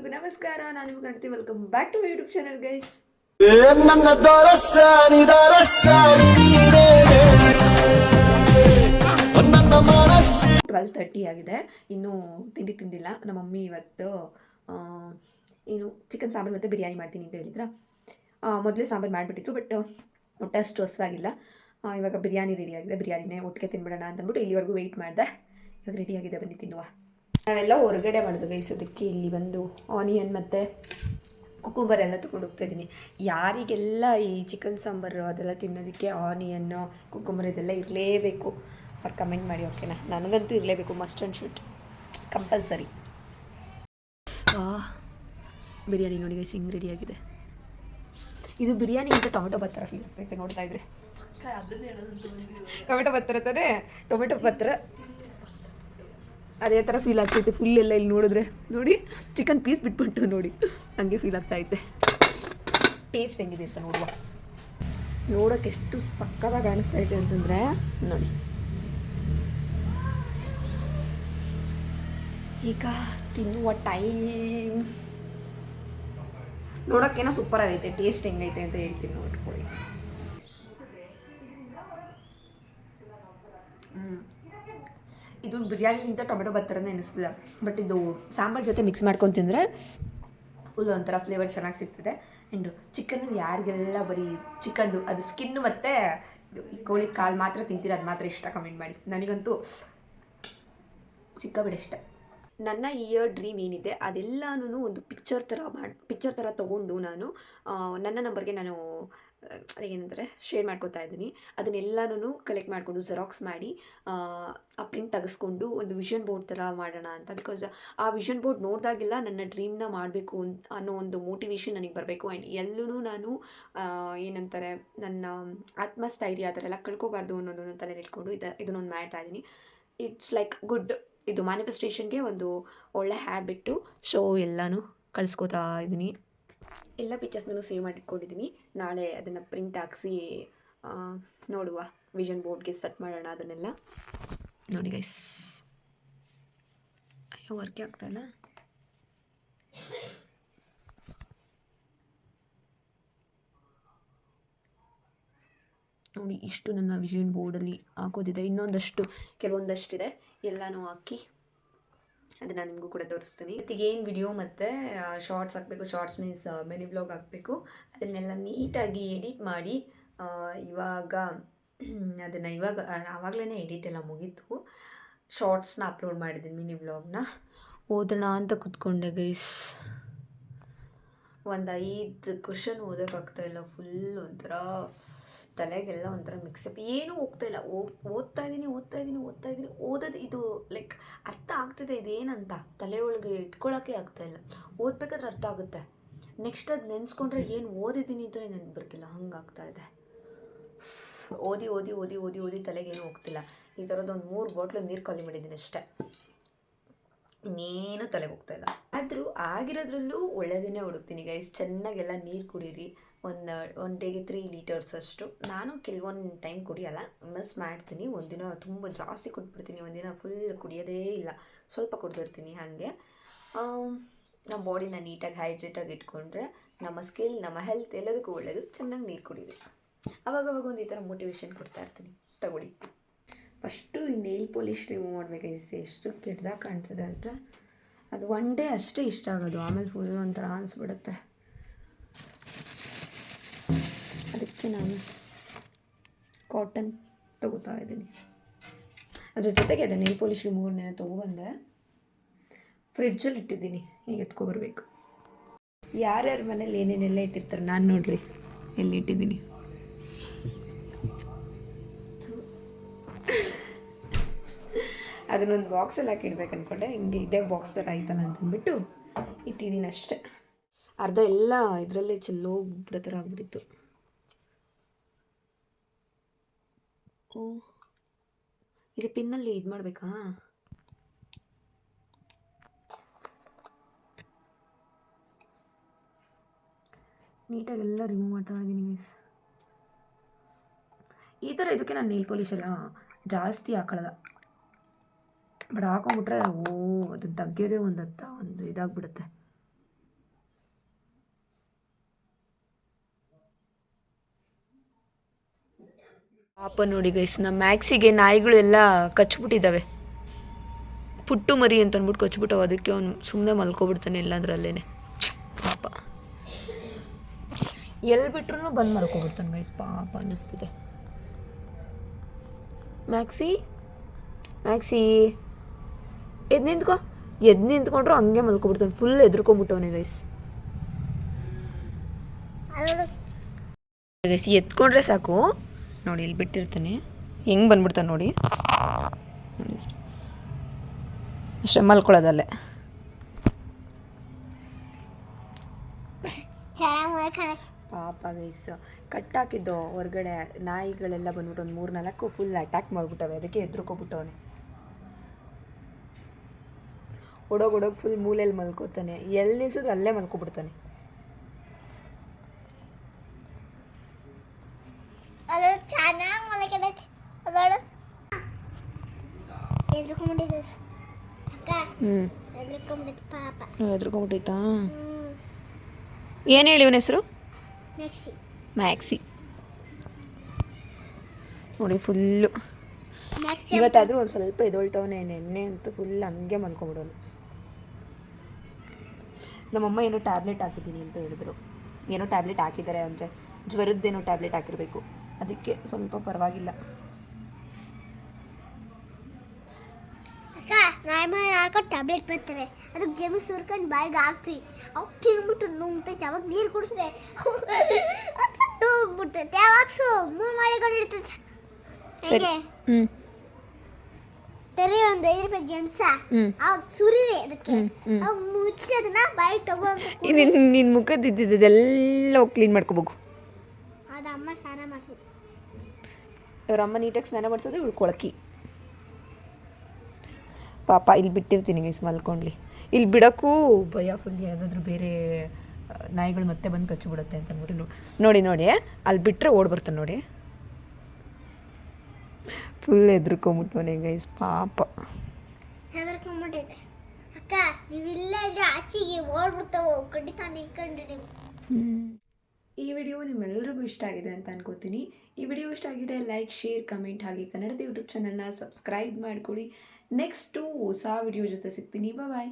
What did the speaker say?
ಎಲ್ರಿಗೂ ನಮಸ್ಕಾರ. ನಾನು ನಿಮ್ಗೆ welcome back to my YouTube channel guys twelve thirty ಆಗಿದೆ. ಇನ್ನೂ ತಿಂಡಿ ತಿಂದಿಲ್ಲ. ನಮ್ಮ ಮಮ್ಮಿ ಇವತ್ತು ಏನು ಚಿಕನ್ ಸಾಂಬಾರು ಮತ್ತು ಬಿರಿಯಾನಿ ಮಾಡ್ತೀನಿ ಅಂತ ಹೇಳಿದ್ರ. ಮೊದಲೇ ಸಾಂಬಾರು ಮಾಡಿಬಿಟ್ಟಿದ್ರು ಬಟ್ ಟೆಸ್ಟ್ ಅಷ್ಟು ಹೊಸವಾಗಿಲ್ಲ. ಇವಾಗ ಬಿರಿಯಾನಿ ರೆಡಿ ಆಗಿದೆ. ಬಿರಿಯಾನಿನೇ ಒಟ್ಟಿಗೆ ತಿನ್ಬಿಡೋಣ ಅಂತ ಅಂದ್ಬಿಟ್ಟು ಇಲ್ಲಿವರೆಗೂ ವೆಯ್ಟ್ ಮಾಡಿದೆ. ಇವಾಗ ರೆಡಿ ಆಗಿದೆ. ಬನ್ನಿ ತಿನ್ನುವ. ನಾವೆಲ್ಲ ಹೊರಗಡೆ ಮಾಡಿದ್ವಿ ಗೈಸ್ ಅದಕ್ಕೆ ಇಲ್ಲಿ ಬಂದು ಆನಿಯನ್ ಮತ್ತು ಕುಕುಂಬರ್ ಎಲ್ಲ ತೊಗೊಂಡು ಹೋಗ್ತಾ ಇದ್ದೀನಿ ಯಾರಿಗೆಲ್ಲ ಈ ಚಿಕನ್ ಸಾಂಬಾರು ಅದೆಲ್ಲ ತಿನ್ನೋದಕ್ಕೆ ಆನಿಯನ್ನು ಕುಕುಂಬರ್ ಇದೆಲ್ಲ ಇರಲೇಬೇಕು ಅವ್ರು ಕಮೆಂಟ್ ಮಾಡಿ ಓಕೆನಾ ನನಗಂತೂ ಇರಲೇಬೇಕು must and should compulsory biryani ನೋಡಿ ಗೈಸ್ ಹಿಂಗೆ ರೆಡಿಯಾಗಿದೆ ಇದು ಬಿರಿಯಾನಿ ಅಂತ ಟೊಮೆಟೊ ಬತ್ತರ ಫೀಲ್ ಆಗ್ತೈತೆ ನೋಡ್ತಾ ಇದ್ರೆ. ಟೊಮೆಟೊ ಬತ್ತರ ತಾನೇ? ಟೊಮೆಟೊ ಭತ್ತರ ಅದೇ ಥರ ಫೀಲ್ ಆಗ್ತೈತೆ ಫುಲ್ ಎಲ್ಲ ಇಲ್ಲಿ ನೋಡಿದ್ರೆ. ನೋಡಿ ಚಿಕನ್ ಪೀಸ್ ಬಿಟ್ಬಿಟ್ಟು ನೋಡಿ. ಹಂಗೆ ಫೀಲ್ ಆಗ್ತಾ ಐತೆ ಟೇಸ್ಟ್ ಹೆಂಗಿದೆ ಅಂತ ನೋಡುವ. ನೋಡೋಕೆ ಎಷ್ಟು ಸಕ್ಕತ್ತಾಗಿ ಕಾಣಿಸ್ತಾ ಇದೆ ಅಂತಂದರೆ, ನೋಡಿ. ಈಗ ತಿನ್ನುವ ಟೈಮ್ ನೋಡೋಕ್ಕೇನೋ ಸೂಪರ್ ಆಗೈತೆ ಟೇಸ್ಟ್ ಹೆಂಗೈತೆ ಅಂತ ಹೇಳ್ತೀನಿ ನೋಡ್ಕೊಳ್ಳಿ. ಇದು ಬಿರಿಯಾನಿಗಿಂತ ಟೊಮೆಟೊ ಭತ್ತರನೇ ಅನಿಸ್ತದೆ ಬಟ್ ಇದು ಸಾಂಬಾರ್ ಜೊತೆ ಮಿಕ್ಸ್ ಮಾಡ್ಕೊಂಡು ತಿಂದರೆ ಫುಲ್ ಒಂಥರ ಫ್ಲೇವರ್ ಚೆನ್ನಾಗಿ ಸಿಗ್ತದೆ. ಆ್ಯಂಡ್ ಚಿಕನ್ ಯಾರಿಗೆಲ್ಲ ಬರೀ ಚಿಕನ್ದು ಅದು ಸ್ಕಿನ್ ಮತ್ತು ಕೋಳಿ ಕಾಲು ಮಾತ್ರ ತಿಂತೀರ ಅದು ಮಾತ್ರ ಇಷ್ಟ ಕಮೆಂಟ್ ಮಾಡಿ. ನನಗಂತೂ ಸಿಕ್ಕಬಿಡ ಇಷ್ಟ. ನನ್ನ ಇಯರ್ ಡ್ರೀಮ್ ಏನಿದೆ ಅದೆಲ್ಲನೂ ಒಂದು ಪಿಕ್ಚರ್ ಥರ ಮಾಡಿ ಪಿಕ್ಚರ್ ಥರ ತೊಗೊಂಡು ನಾನು ನನ್ನ ನಂಬರ್ಗೆ ನಾನು ಏನಂತಾರೆ ಶೇರ್ ಮಾಡ್ಕೊತಾ ಇದ್ದೀನಿ. ಅದನ್ನೆಲ್ಲನೂ ಕಲೆಕ್ಟ್ ಮಾಡಿಕೊಂಡು ಜೆರಾಕ್ಸ್ ಮಾಡಿ ಆ, ಪ್ರಿಂಟ್ ತೆಗೆಸ್ಕೊಂಡು ಒಂದು ವಿಷನ್ ಬೋರ್ಡ್ ಥರ ಮಾಡೋಣ ಅಂತ. ಬಿಕಾಸ್ ಆ ವಿಷನ್ ಬೋರ್ಡ್ ನೋಡಿದಾಗೆಲ್ಲ ನನ್ನ ಡ್ರೀಮ್ನ ಮಾಡಬೇಕು ಅನ್ನೋ ಒಂದು ಮೋಟಿವೇಶನ್ ನನಗೆ ಬರಬೇಕು. ಆ್ಯಂಡ್ ಎಲ್ಲೂ ನಾನು ಏನಂತಾರೆ ನನ್ನ ಆತ್ಮಸ್ಥೈರ್ಯ ಆ ಥರ ಎಲ್ಲ ಕಳ್ಕೊಬಾರ್ದು ಅನ್ನೋದನ್ನ ತಲೆಯಲ್ಲಿ ಇಟ್ಕೊಂಡು ಇದು ಇದನ್ನೊಂದು ಮಾಡ್ತಾ ಇದ್ದೀನಿ. ಇಟ್ಸ್ ಲೈಕ್ ಗುಡ್ ಇದು ಮ್ಯಾನಿಫೆಸ್ಟೇಷನ್ಗೆ ಒಂದು ಒಳ್ಳೆ ಹ್ಯಾಬಿಟ್ಟು ಸೊ ಎಲ್ಲನೂ ಕಳಿಸ್ಕೋತಾ ಇದ್ದೀನಿ. ಎಲ್ಲ ಪಿಕ್ಚರ್ಸ್ನೂ ಸೇವ್ ಮಾಡಿಟ್ಕೊಂಡಿದ್ದೀನಿ ನಾಳೆ ಅದನ್ನು ಪ್ರಿಂಟ್ ಹಾಕ್ಸಿ ನೋಡುವ. ವಿಷನ್ ಬೋರ್ಡ್ಗೆ ಸೆಟ್ ಮಾಡೋಣ ಅದನ್ನೆಲ್ಲ. ನೋಡಿ ಗೈಸ್ ಅಯ್ಯೋ ವರ್ಕೆ ಆಗ್ತಾಯಿಲ್ಲ ನೋಡಿ, ಇಷ್ಟು ನನ್ನ ವಿಷನ್ ಬೋರ್ಡಲ್ಲಿ ಹಾಕೋದಿದೆ. ಇನ್ನೊಂದಷ್ಟು, ಕೆಲವೊಂದಷ್ಟಿದೆ. ಎಲ್ಲನೂ ಹಾಕಿ. ಅದನ್ನು ನಿಮಗೂ ಕೂಡ ತೋರಿಸ್ತೀನಿ. ಇವತ್ತಿಗೆ ಏನು ವಿಡಿಯೋ ಮತ್ತು ಶಾರ್ಟ್ಸ್ ಹಾಕಬೇಕು ಶಾರ್ಟ್ಸ್ ಮೀನ್ಸ್ ಮೆನಿ ಬ್ಲಾಗ್ ಹಾಕಬೇಕು. ಅದನ್ನೆಲ್ಲ ನೀಟಾಗಿ ಎಡಿಟ್ ಮಾಡಿ ಇವಾಗ, ಅದನ್ನು ಇವಾಗ ಆವಾಗಲೇ ಎಡಿಟ್ ಎಲ್ಲ ಮುಗೀತು. ಶಾರ್ಟ್ಸ್ನ ಅಪ್ಲೋಡ್ ಮಾಡಿದ್ದೀನಿ ಮಿನಿ ವ್ಲಾಗ್ನ ಓದೋಣ ಅಂತ ಕೂತ್ಕೊಂಡೆ ಗೈಸ್ ಒಂದು ಐದು ಕ್ವಶನ್ ಓದೋಕ್ಕಾಗ್ತಾ ಇಲ್ಲ ಫುಲ್ ಒಂಥರ ತಲೆಗೆಲ್ಲ ಒಂಥರ ಮಿಕ್ಸಪ್ ಏನೂ ಹೋಗ್ತಾ ಇಲ್ಲ. ಓದ್ತಾ ಇದ್ದೀನಿ ಓದ್ತಾ ಇದ್ದೀನಿ ಓದ್ತಾ ಇದ್ದೀನಿ ಓದೋದು ಇದು ಲೈಕ್ ಅರ್ಥ ಆಗ್ತಿದೆ ಇದೇನಂತ. ತಲೆ ಒಳಗೆ ಇಟ್ಕೊಳ್ಳೋಕ್ಕೆ ಆಗ್ತಾ ಇಲ್ಲ. ಓದ್ಬೇಕಾದ್ರೆ ಅರ್ಥ ಆಗುತ್ತೆ. ನೆಕ್ಸ್ಟ್ ಅದು ನೆನೆಸ್ಕೊಂಡ್ರೆ ಏನು ಓದಿದ್ದೀನಿ ಅಂತಲೇ ನೆನ್ಪು ಬರ್ತಿಲ್ಲ. ಹಂಗೆ ಆಗ್ತಾ ಇದೆ. ಓದಿ ಓದಿ ಓದಿ ಓದಿ ಓದಿ ತಲೆಗೇನು ಹೋಗ್ತಿಲ್ಲ. ಈ ಥರದ್ದು ಒಂದು ಮೂರು ಬಾಟ್ಲು ನೀರು ಖಾಲಿ ಮಾಡಿದ್ದೀನಿ ಅಷ್ಟೇ. ಇನ್ನೇನು ತಲೆಗೆ ಹೋಗ್ತಾ ಇಲ್ಲ. ಆದರೂ ಆಗಿರೋದ್ರಲ್ಲೂ ಒಳ್ಳೆಯದನ್ನೇ ಹುಡುಕ್ತೀನಿ ಗೈಸ್ ಚೆನ್ನಾಗೆಲ್ಲ ನೀರು ಕುಡೀರಿ. ಒಂದು ಒನ್ ಡೇಗೆ ತ್ರೀ ಲೀಟರ್ಸ್ ಅಷ್ಟು. ನಾನು ಕೆಲವೊಂದು ಟೈಮ್ ಕುಡಿಯೋಲ್ಲ. ಮಿಸ್ ಮಾಡ್ತೀನಿ. ಒಂದಿನ ತುಂಬ ಜಾಸ್ತಿ ಕುಟ್ಬಿಡ್ತೀನಿ. ಒಂದಿನ ಫುಲ್ ಕುಡಿಯೋದೇ ಇಲ್ಲ. ಸ್ವಲ್ಪ ಕುಡ್ದಿರ್ತೀನಿ ಹಾಗೆ. ನಮ್ಮ ಬಾಡಿನ ನೀಟಾಗಿ ಹೈಡ್ರೇಟಾಗಿ ಇಟ್ಕೊಂಡ್ರೆ ನಮ್ಮ ಸ್ಕಿಲ್ ನಮ್ಮ ಹೆಲ್ತ್ ಎಲ್ಲದಕ್ಕೂ ಒಳ್ಳೆಯದು ಚೆನ್ನಾಗಿ ನೀರು ಕುಡೀರಿ. ಅವಾಗವಾಗ ಅವಾಗ ಒಂದು ಈ ಥರ ಮೋಟಿವೇಶನ್ ಕೊಡ್ತಾ ಇರ್ತೀನಿ. ತಗೊಳ್ಳಿ. ಫಸ್ಟು ಈ ನೇಲ್ ಪಾಲಿಶ್ ರಿಮೂವ್ ಮಾಡಬೇಕು. ಎಷ್ಟು ಕೆಟ್ಟದಾಗ ಕಾಣ್ತದೆ ಅಂದರೆ, ಅದು ಒನ್ ಡೇ ಅಷ್ಟೇ ಇಷ್ಟ ಆಗೋದು. ಆಮೇಲೆ ಫುಲ್ ಒಂಥರ ಅನಿಸ್ಬಿಡುತ್ತೆ. ಅದಕ್ಕೆ ನಾನು ಕಾಟನ್ ತಗೋತಾ ಇದ್ದೀನಿ. ಅದ್ರ ಜೊತೆಗೆ ಅದೇ ನೈಲ್ ಪಾಲಿಶ್ ರಿಮೂವರ್ನೇನೆ ತೊಗೊಬಂದೆ ಫ್ರಿಡ್ಜಲ್ಲಿ ಇಟ್ಟಿದ್ದೀನಿ. ಈಗ ಎತ್ಕೊಬರ್ಬೇಕು ಯಾರ್ಯಾರ ಮನೇಲಿ ಏನೇನೆಲ್ಲ ಇಟ್ಟಿರ್ತಾರೆ ನಾನು ನೋಡ್ರಿ. ಎಲ್ಲಿ ಇಟ್ಟಿದ್ದೀನಿ? ಅದನ್ನೊಂದು ಬಾಕ್ಸಲ್ಲಿ ಹಾಕಿ ಇಡ್ಬೇಕು ಅಂದ್ಕೊಂಡೆ ಹಿಂಗೆ ಇದೇ ಬಾಕ್ಸ್ ಥರ ಆಯ್ತಲ್ಲ ಅಂತಂದ್ಬಿಟ್ಟು ಇಟ್ಟಿದ್ದೀನಿ ಅಷ್ಟೇ. ಅರ್ಧ ಎಲ್ಲ ಇದರಲ್ಲೇ ಚೆಲ್ಲೋ ಬಿಡೋ ಥರ ಆಗ್ಬಿಟ್ಟಿತ್ತು. ಓ. ಇಲ್ಲಿ ಪಿನ್ನಲ್ಲಿ ಇದು ಮಾಡಬೇಕಾ? ನೀಟಾಗಿ ಎಲ್ಲ ರಿಮೂವ್ ಮಾಡ್ತಾ ಇದ್ದೀನಿ ಗೈಸ್ ಈ ಥರ ಇದಕ್ಕೆ ನಾನು ನೀಲ್ ಪಾಲಿಶ್ ಎಲ್ಲ ಜಾಸ್ತಿ ಹಾಕೊಳ್ಳಲ್ಲ ಬಟ್ ಹಾಕೊಂಬಿಟ್ರೆ ಓ, ಅದು ತಗ್ಗೋದೇ ಒಂದು ಹತ್ತ ಒಂದು ಇದಾಗ್ಬಿಡುತ್ತೆ. ಪಾಪ ನೋಡಿ ಗೈಸ್ ನಮ್ಮ ಮ್ಯಾಕ್ಸಿಗೆ ನಾಯಿಗಳು ಎಲ್ಲ ಕಚ್ಬಿಟ್ಟಿದ್ದಾವೆ. ಪುಟ್ಟು ಮರಿ ಅಂತ ಅಂದ್ಬಿಟ್ಟು ಕಚ್ಬಿಟ್ಟವು ಅದಕ್ಕೆ ಅವ್ನು ಸುಮ್ಮನೆ ಮಲ್ಕೊಬಿಡ್ತಾನೆ ಎಲ್ಲಂದ್ರಲ್ಲೇನೆ. ಪಾಪ. ಎಲ್ಲಿ ಬಿಟ್ರು ಬಂದು ಮಲ್ಕೊಬಿಡ್ತಾನೆ ಗೈಸ್ ಪಾಪ ಅನ್ನಿಸ್ತಿದೆ ಮ್ಯಾಕ್ಸಿ ಮ್ಯಾಕ್ಸಿ ಎದ್ದು ನಿಂತ್ಕೊ. ಎದ್ದು ನಿಂತ್ಕೊಂಡ್ರು ಹಂಗೆ ಮಲ್ಕೊಬಿಡ್ತಾನೆ ಫುಲ್ ಎದ್ರುಕೊಂಬಿಟ್ಟವನೆ ಗೈಸ್ ಗೈಸ್ ಎತ್ಕೊಂಡ್ರೆ ಸಾಕು. ನೋಡಿ, ಇಲ್ಲಿ ಬಿಟ್ಟಿರ್ತಾನೆ. ಹೆಂಗೆ ಬಂದ್ಬಿಡ್ತಾನೆ ನೋಡಿ. ಅಷ್ಟೇ ಮಲ್ಕೊಳ್ಳೋದಲ್ಲೇ. ಪಾಪ ಗೈಸ್ ಕಟ್ಟಾಕಿದ್ದು ಹೊರಗಡೆ ನಾಯಿಗಳೆಲ್ಲ ಬಂದ್ಬಿಟ್ಟು ಒಂದು ಮೂರು ನಾಲ್ಕು ಫುಲ್ ಅಟ್ಯಾಕ್ ಮಾಡಿಬಿಟ್ಟವೆ. ಅದಕ್ಕೆ ಎದ್ರುಕೊಬಿಟ್ಟವನೆ. ಒಡೋಗಿ ಒಡೋಗಿ ಫುಲ್ ಮೂಲೆಯಲ್ಲಿ ಮಲ್ಕೋತಾನೆ. ಎಲ್ಲಿ ನಿಲ್ಸಿದ್ರು ಅಲ್ಲೇ ಮಲ್ಕೊಬಿಡ್ತಾನೆ ಅದರ ಚೆನ್ನಾಗಿ ಮಲಕಡೈತಿ ಅದರ ಎದ್ರುಕೊಂಡ್ಬಿಟ್ಟಿದೆ ಅಕ್ಕ ಹ್ಞೂ ಪಾಪ. ಹ್ಞೂ ಏನು ಹೇಳಿ ಇವನ ಹೆಸರು? ಮ್ಯಾಕ್ಸಿ. ನೋಡಿ ಫುಲ್ಲು. ಇವತ್ತಾದರೂ ಒಂದು ಸ್ವಲ್ಪ ಎದೊಳ್ತವನೆ ನೆನ್ನೆ ಅಂತೂ ಫುಲ್ ಹಂಗೆ ಮಲ್ಕೊಂಬಿಡೋನು. ನಮ್ಮಮ್ಮ ಏನೋ ಟ್ಯಾಬ್ಲೆಟ್ ಹಾಕಿದ್ದೀನಿ ಅಂತ ಹೇಳಿದ್ರು. ಏನೋ ಟ್ಯಾಬ್ಲೆಟ್ ಹಾಕಿದ್ದಾರೆ ಅಂದರೆ ಜ್ವರದ್ದೇನೋ ಟ್ಯಾಬ್ಲೆಟ್ ಹಾಕಿರಬೇಕು. ಅದಕ್ಕೆ ಸ್ವಲ್ಪ ಪರವಾಗಿಲ್ಲ ಅಕ್ಕ ನಾಯಿ ಮೇಲೆ ಹಾಕೊಂಡು ಟ್ಯಾಬ್ಲೆಟ್ ಬರ್ತವೆ. ಅದಕ್ಕೆ ಜಮಿ ಸುರ್ಕೊಂಡು ಬಾಯಿಗೆ ಹಾಕ್ತಿ ಅವು ತಿನ್ಬಿಟ್ಟು ನುಂಗ್ತೈತೆ. ಅವಾಗ ನೀರು ಕುಡಿಸಿದ್ರೆ ಹೋಗ್ಬಿಡ್ತೈತೆ. ಯಾವಾಗ ಸು ಮೂವ್ ಮಾಡಿಕೊಂಡಿರ್ತೈತೆ ಸರಿ. ಹೇಗೆ? ಹ್ಞೂ ತೆರೆ ಒಂದು ಐದು ರೂಪಾಯಿ ಜೆಮ್ಸ ಅವಾಗ ಸುರಿದೆ ಅದಕ್ಕೆ. ಅವಾಗ ಮುಚ್ಚಿ ಅದನ್ನ ಬಾಯಿ ತಗೊಂಡು ನಿನ್ನ ನಿನ್ನ ಮುಖದ ಇದ್ದಿದ್ದೆಲ್ಲ ಹೋಗಿ ಕ್ಲೀನ್ ಮಾಡ್ಕೋಬೇಕು ಅದು ಅಮ್ಮ ಸ್ನಾನ ಮಾಡಿಸಿದ್ರು ಅವ್ರ ಅಮ್ಮ ನೀಟಾಗಿ ಸ್ನಾನ ಮಾಡಿಸೋದು ಇವಳು ಕೊಳಕಿ ಪಾಪ ಇಲ್ಲಿ ಬಿಟ್ಟಿರ್ತೀನಿ ಗೈಸ್ ಮಲ್ಕೊಂಡ್ಲಿ. ಇಲ್ಲಿ ಬಿಡೋಕ್ಕೂ ಭಯ ಫುಲ್ ಯಾವುದಾದ್ರೂ ಬೇರೆ ನಾಯಿಗಳು ಮತ್ತೆ ಬಂದು ಕಚ್ಚಿಬಿಡುತ್ತೆ ಅಂತ ನೋಡಿ ನೋಡಿ ನೋಡಿ ಅಲ್ಲಿ ಬಿಟ್ಟರೆ ಓಡ್ ಬರ್ತಾನೆ ನೋಡಿ. ಫುಲ್ ಎದ್ರುಕೊಂಬಿಟ್ಟವನೆ ಗೈಸ್ ಪಾಪ. ಅಕ್ಕ ನೀವು ಇಲ್ಲೇ ಇದ್ರೆ ಆಚೆಗೆ ಓಡ್ಬಿಡ್ತಾವ ಕಡಿತಾನೆ ನೀವು ಈ ವಿಡಿಯೋ ನಿಮ್ಮೆಲ್ಲರಿಗೂ ಇಷ್ಟ ಆಗಿದೆ ಅಂತ ಅನ್ಕೋತೀನಿ. ಈ ವಿಡಿಯೋ ಇಷ್ಟ ಆಗಿದೆ ಲೈಕ್, ಶೇರ್, ಕಮೆಂಟ್ ಹಾಗೆ ಕನ್ನಡದ ಯೂಟ್ಯೂಬ್ ಚಾನಲ್ನ ಸಬ್ಸ್ಕ್ರೈಬ್ ಮಾಡ್ಕೊಳ್ಳಿ. ನೆಕ್ಸ್ಟು ಹೊಸ ವಿಡಿಯೋ ಜೊತೆ ಸಿಗ್ತೀನಿ. ಬಾಯ್